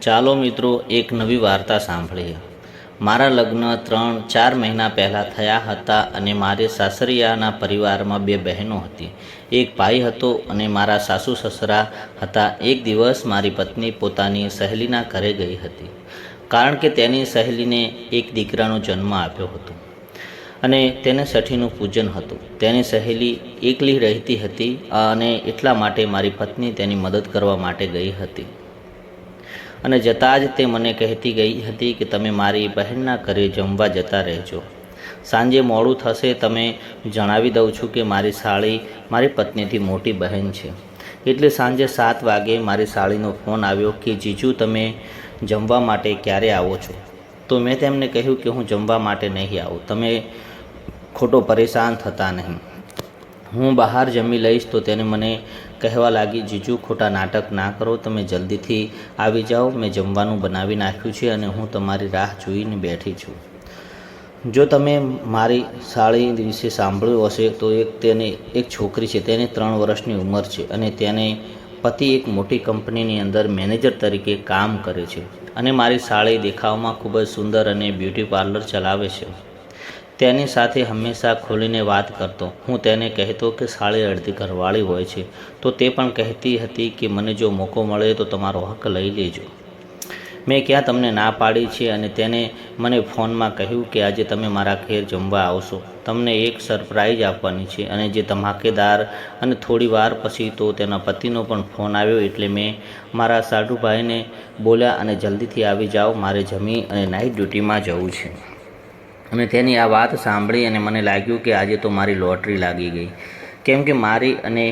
ચાલો મિત્રો એક નવી વાર્તા સાંભળીએ. મારા લગ્ન ત્રણ, ચાર મહિના પહેલાં થયા હતા અને મારે સાસરિયાના પરિવારમાં બે બહેનો હતી. એક ભાઈ હતો અને મારા સાસુ સસરા હતા. એક દિવસ મારી પત્ની પોતાની સહેલીના ઘરે ગઈ હતી. કારણ કે તેની સહેલીને એક દીકરાનો જન્મ આપ્યો હતો. અને તેને સઠીનું પૂજન હતું. તેની સહેલી એકલી રહેતી હતી અને એટલા માટે મારી પત્ની તેની મદદ કરવા માટે ગઈ હતી. અને જતાં જ તે મને કહેતી ગઈ હતી કે તમે મારી બહેનના ઘરે જમવા જતા રહેજો. સાંજે મોડું થશે તમે જણાવી દઉં છું કે મારી સાળી મારી પત્નીથી મોટી બહેન છે. એટલે સાંજે સાત વાગે મારી સાળીનો ફોન આવ્યો કે, જીજુ, તમે જમવા માટે ક્યારે આવો છો? તો મેં તેમને કહ્યું કે, હું જમવા માટે નહીં આવું. તમે ખોટો પરેશાન થતા નહીં. હું બહાર જમી લઈશ તો તેને મને કહેવા લાગી, જીજુ, ખોટા નાટક ના કરો, તમે જલ્દીથી આવી જાઓ. મેં જમવાનું બનાવી નાખ્યું છે અને હું તમારી રાહ જોઈને બેઠી છું. જો તમે મારી સાળી વિશે સાંભળ્યું હશે તો એક તેને, એક છોકરી છે, તેને ત્રણ વર્ષની ઉંમર છે અને તેને પતિ એક મોટી કંપનીની અંદર મેનેજર તરીકે કામ કરે છે અને મારી સાળી દેખાવમાં ખૂબ જ સુંદર અને બ્યુટી પાર્લર ચલાવે છે. તેની સાથે હંમેશા ખોલીને વાત કરતો. હું તેને કહેતો કે, સાળી અડધી ઘરવાળી હોય છે. તો તે પણ કહેતી હતી કે, મને જો મોકો મળે તો તમારો હક લઈ લેજો. મેં ક્યાં તમને ના પાડી છે અને તેને મને ફોનમાં કહ્યું કે, આજે તમે મારા ઘેર જમવા આવશો. તમને એક સરપ્રાઈઝ આપવાની છે અને જે ધમાકેદાર અને થોડી વાર પછી તો તેના પતિનો પણ ફોન આવ્યો એટલે મેં મારા સાઢુભાઈને બોલ્યા અને જલ્દીથી આવી જાઓ, મારે જમી અને નાઇટ ડ્યુટીમાં જવું છે. અને તેની આ વાત સાંભળી અને મને લાગ્યું કે આજે તો મારી લોટરી લાગી ગઈ. કેમ કે મારી અને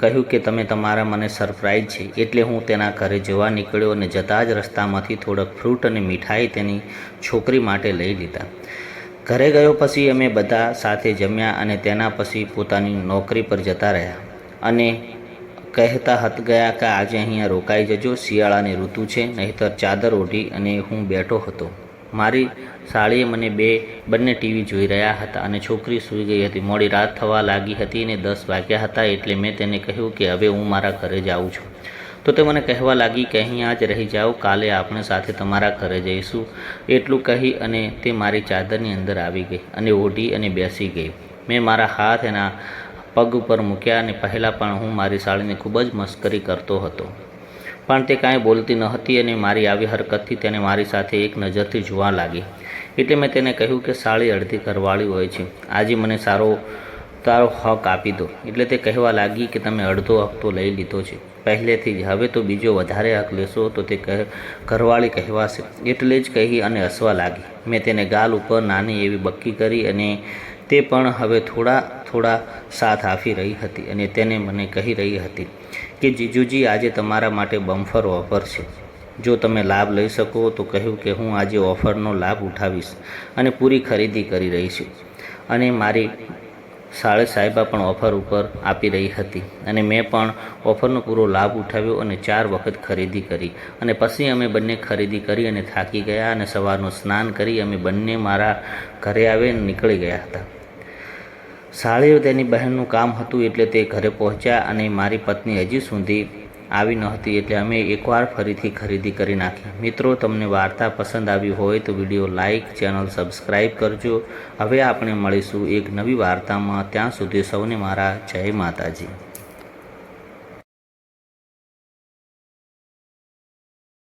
કહ્યું કે તમે તમારા મને સરપ્રાઈઝ છે, એટલે હું તેના ઘરે જવા નીકળ્યો અને જતાં જ રસ્તામાંથી થોડોક ફ્રૂટ અને મીઠાઈ તેની છોકરી માટે લઈ લીધા. ઘરે ગયો પછી અમે બધા સાથે જમ્યા અને તેના પછી પોતાની નોકરી પર જતા રહ્યા. અને કહેતા હત ગયા કે આજે અહીંયા રોકાઈ જજો, શિયાળાની ઋતુ છે, નહીંતર ચાદર ઓઢી અને હું બેઠો હતો. મારી સાળીએ મને બે, બંને ટીવી જોઈ રહ્યા હતા અને છોકરી સૂઈ ગઈ હતી. મોડી રાત થવા લાગી હતી અને દસ વાગ્યા હતા એટલે મેં તેને કહ્યું કે હવે હું મારા ઘરે જાઉં છું. તો તે મને કહેવા લાગી કે અહીં આજ રહી જાઓ, કાલે આપણે સાથે તમારા ઘરે જઈશું. એટલું કહી અને તે મારી ચાદરની અંદર આવી ગઈ અને ઓઢી અને બેસી ગઈ. મેં મારા હાથ એના પગ ઉપર મૂક્યા અને પહેલાં પણ હું મારી સાળીને ખૂબ જ મસ્કરી કરતો હતો. પણ તે કાંઈ બોલતી ન હતી અને મારી આવી હરકતથી તેને મારી સાથે એક નજરથી જોવા લાગી. એટલે મેં તેને કહ્યું કે, સાળી અડધી ઘરવાળી હોય છે. આજે મને સારો, તારો હક આપી દો. એટલે તે કહેવા લાગી કે, તમે અડધો હક તો લઈ લીધો છે. પહેલેથી જ હવે તો બીજો વધારે હક લેશો તો તે કહે, ઘરવાળી કહેવાશે. એટલે જ કહી અને હસવા લાગી. મેં તેને ગાલ ઉપર નાની એવી બક્કી કરી અને તે પણ હવે થોડા થોડા સાથ આપી રહી હતી અને તેને મને કહી રહી હતી. કે જીજુજી, આજે તમારા માટે બમ્ફર ઓફર છે. જો તમે લાભ લઈ શકો તો કહ્યું કે હું આજે ઓફરનો લાભ ઉઠાવીશ અને પૂરી ખરીદી કરી રહી છું. અને મારી સાળે સાહેબા પણ ઓફર ઉપર આપી રહી હતી અને મેં પણ ઓફરનો પૂરો લાભ ઉઠાવ્યો અને ચાર વખત ખરીદી કરી. અને પછી અમે બંને ખરીદી કરી અને થાકી ગયા અને સવારનું સ્નાન કરી અમે બંને મારા ઘરે આવે નીકળી ગયા હતા. સાળીઓ તેની બહેનનું કામ હતું એટલે તે ઘરે પહોંચ્યા અને મારી પત્ની હજી સુધી આવી ન હતી એટલે અમે એકવાર ફરીથી ખરીદી કરી નાખી. મિત્રો, તમને વાર્તા પસંદ આવી હોય તો વીડિયો લાઇક ચેનલ સબસ્ક્રાઈબ કરજો. હવે આપણે મળીશું એક નવી વાર્તામાં. ત્યાં સુધી સૌને મારા જય માતાજી.